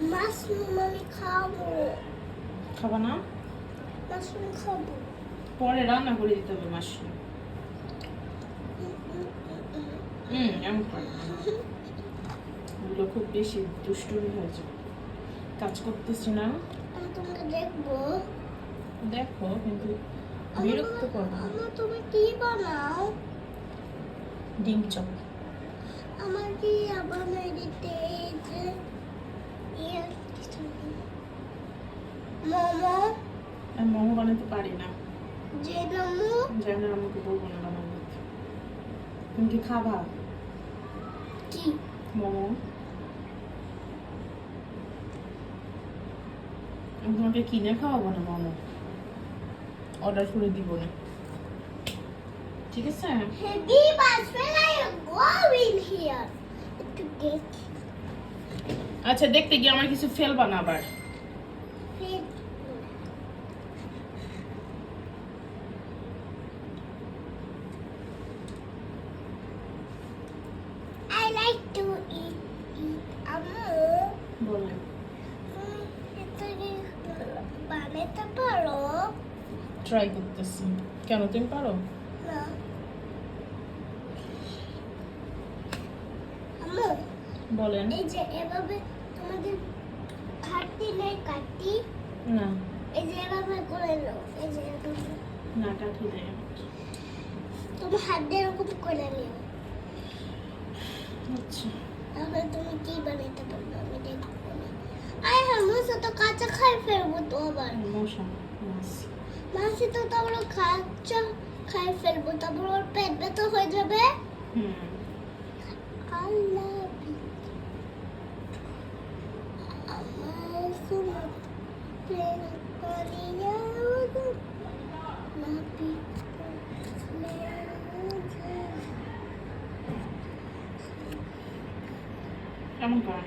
Mushroom আমি খাব। খাবা না? মাশরুম খাব। পরে রান্না করে দিতে হবে মাশরুম। হুম এমন করে না। ওগুলো খুব বেশি দুষ্টুমি হয়েছে। কাজ করতেছি না। আমি তোমাকে দেখব। দেখো কিন্তু বিরক্ত করো আমার তুমি কি বানাও? ডিম চপ। আমার কি আবার মেডিতে যে ইয়ে মোমো আমি মোমো বানাতে পারি না। আমাকে বলব না বানাবো তুমি কি খাবা? কি? মোমো। আমি তোমাকে কিনে খাওয়াবো না মোমো? অর্ডার করে দিব না। ঠিক আছে? Heavy bus when I go in here. একটু দেখি। আচ্ছা দেখতে গিয়ে আমার কিছু ফেলবা না আবার। তুমি বানাতে পারো ট্রাই করতেছি। কেন তুমি পারো? না বলেন। এই যে এভাবে তোমাদের কাটি নেই কাটি না। এই যে এভাবে করে নাও এই যে না, কাঠি নেই তোমার হাত দিয়ে। এরকম করে নিও আচ্ছা। তাহলে তুমি কি বানাইতে না হ্যাঁ তো কাঁচা খাই ফেলব তো আবার মশা মাসি তো তারপর কাঁচা খাই ফেলব তারপর ওর পেট ব্যথা হয়ে যাবে আল্লাহ কেমন করেন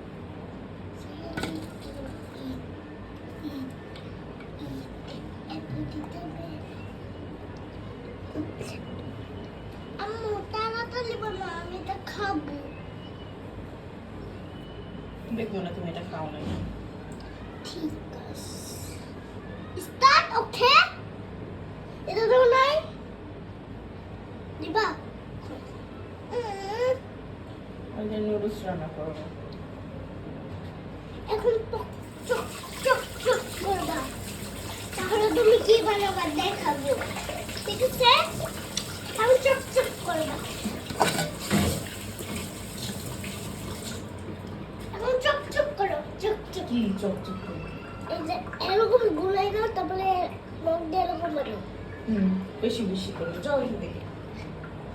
দেখব না তুমি এটা খাও না। ঠিক আছে। Start okay? এটা তো নাই। দিবা নুডলস রান্না করব এখন তুমি কি বানাবা দেখাবো? ঠিক আছে আমি চপ চপ করব এখন চপ চপ করো চপ চপ কি চপ চপ করো? এই যে এরকম গুলাই নাও তারপরে মগ দিয়ে এরকম মারো। হুম বেশি বেশি করো। যাও থেকে